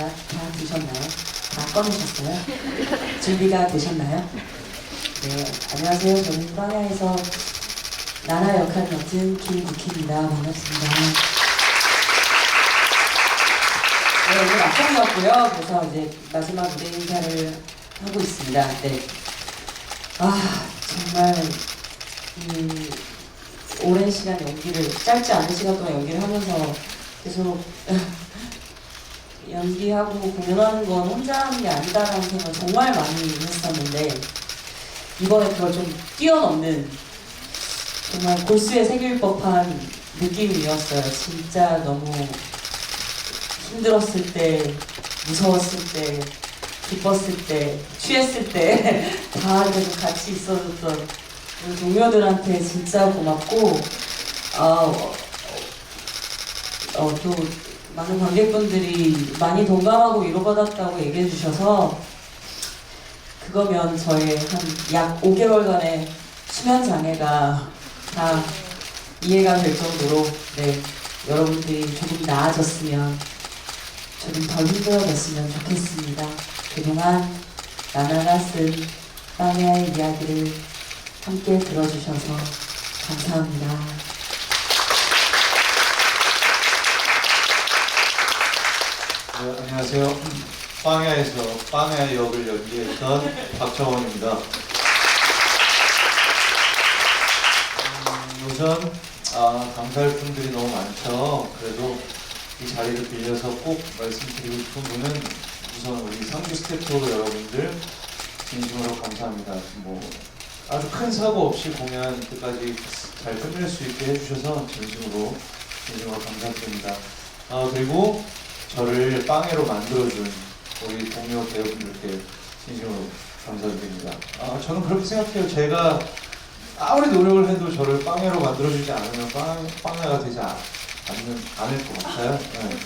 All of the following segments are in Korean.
있습니다. 다 드셨나요? 다 꺼내셨어요? 준비가 되셨나요? 네, 안녕하세요. 저는 빵야에서 나나 역할 맡은 김국희입니다. 반갑습니다. 네, 오늘 앞장이었고요. 그래서 이제 마지막 무대 인사를 하고 있습니다. 네. 아, 정말, 이, 오랜 시간 연기를, 짧지 않은 시간 동안 연기를 하면서 계속 연기하고 공연하는 건 혼자 하는 게 아니다라는 생각을 정말 많이 했었는데, 이번에 그걸 좀 뛰어넘는 정말 골수에 새길 법한 느낌이었어요. 진짜 너무 힘들었을 때, 무서웠을 때, 기뻤을 때, 취했을 때, 다 계속 같이 있어줬던 동료들한테 진짜 고맙고, 어, 어, 또 많은 관객분들이 많이 동감하고 위로받았다고 얘기해 주셔서, 그거면 저의 한 약 5개월간의 수면 장애가 다 이해가 될 정도로, 네, 여러분들이 조금 나아졌으면 조금 덜 힘들어졌으면 좋겠습니다. 그동안 나나가 쓴 빵야의 이야기를 함께 들어주셔서 감사합니다. 네, 안녕하세요. 빵야에서 빵야 역을 연기했던 박정원입니다. 음, 우선 아, 감사할 분들이 너무 많죠. 그래도 이 자리를 빌려서 꼭 말씀드리고 싶은 분은 우선 우리 상주 스태프 여러분들 진심으로 감사합니다. 뭐 아주 큰 사고 없이 공연 끝까지 잘 끝낼 수 있게 해주셔서 진심으로 진심으로 감사드립니다. 아, 그리고 저를 빵해로 만들어준 우리 동료 배우분들께 진심으로 감사드립니다. 아, 저는 그렇게 생각해요. 제가 아무리 노력을 해도 저를 빵해로 만들어주지 않으면 빵, 빵해가 되지 않, 않는, 않을 것 같아요. 네.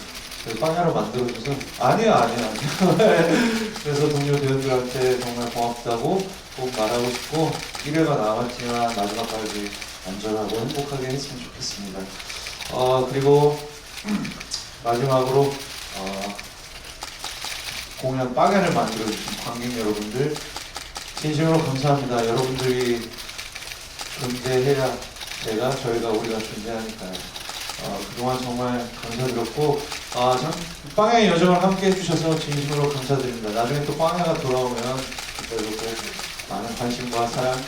그래서 빵해로 만들어줘서 아니요 아니요 아니요. 그래서 동료 배우들한테 정말 고맙다고 꼭 말하고 싶고 1회가 남았지만 마지막까지 안전하고 행복하게 했으면 좋겠습니다. 어, 그리고 마지막으로 어, 공연 빵야를 만들어주신 관객 여러분들 진심으로 감사합니다. 여러분들이 존재해야 제가 저희가 우리가 존재하니까요. 어, 그동안 정말 감사드렸고 아, 참 빵야의 여정을 함께 해주셔서 진심으로 감사드립니다. 나중에 또 빵야가 돌아오면 꼭 많은 관심과 사랑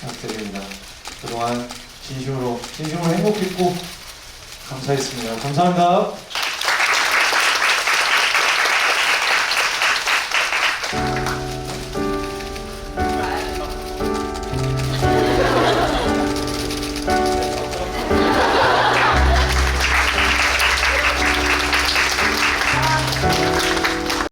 부탁드립니다. 그동안 진심으로 진심으로 행복했고 감사했습니다. 감사합니다.